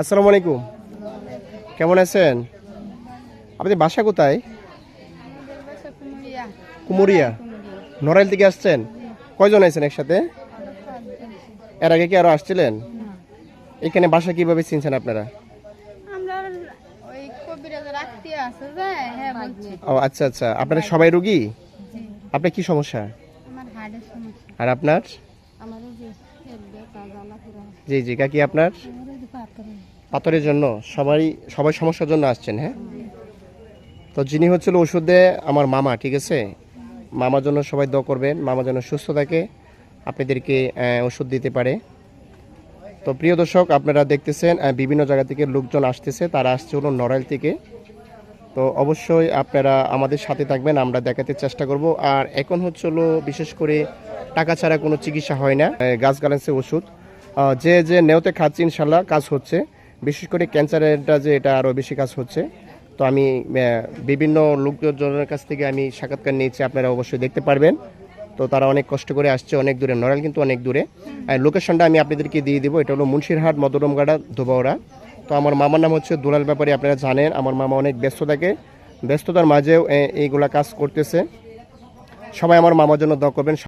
আসসালামু আলাইকুম। কেমন আছেন? আপনাদের বাসা কোথায়? কুমুরিয়া। নড়াইল থেকে আসছেন? কয়জন আছেন একসাথে? এর আগে কি আরও আসছিলেন? এখানে বাসা কীভাবে চিনছেন আপনারা? হ্যাঁ ও আচ্ছা আচ্ছা। আপনারা সবাই রুগী? আপনার কি সমস্যা? আর আপনার? জি জি কাকি আপনার আমার ওই যে পাথরে পাথরের জন্য সবাই সবাই সমস্যার জন্য আসছেন হ্যাঁ? তো যিনি হচ্ছিল ওষুধে আমার মামা, ঠিক আছে? মামার জন্য সবাই দোয়া করবেন, মামা যেন সুস্থ থাকে, আপনাদেরকে ওষুধ দিতে পারে। তো প্রিয় দর্শক, আপনারা দেখতেছেন বিভিন্ন জায়গা থেকে লোকজন আসতেছে, তারা আসছে হলো নড়াইল থেকে। তো অবশ্যই আপনারা আমাদের সাথে থাকবেন, আমরা দেখাতে চেষ্টা করব। আর এখন হচ্ছে হলো, বিশেষ করে টাকা ছাড়া কোনো চিকিৎসা হয় না গাছ গালান্সের ওষুধ। যে যে নেওতে খাচ্ছি ইনশাল্লাহ, কাজ হচ্ছে। বিশেষ করে ক্যান্সারেরটা যে এটা আরও বেশি কাজ হচ্ছে। তো আমি বিভিন্ন লোকজনের কাছ থেকে আমি সাক্ষাৎকার নিয়েছি, আপনারা অবশ্যই দেখতে পারবেন। তো তারা অনেক কষ্ট করে আসছে, অনেক দূরে নড়াল কিন্তু অনেক দূরে। আর লোকেশনটা আমি আপনাদেরকে দিয়ে দিব, এটা হলো মুন্সিরহাট মদরমগাড়া ধোবাওড়া তো আমার মামার নাম হচ্ছে দুলাল ব্যাপারী, আপনারা জানেন, আমার মামা অনেক ব্যস্ত থাকে। ব্যস্ততার মাঝেও এইগুলা কাজ করতেছে। সবাই আমার মামার জন্য দোয়া করবেন।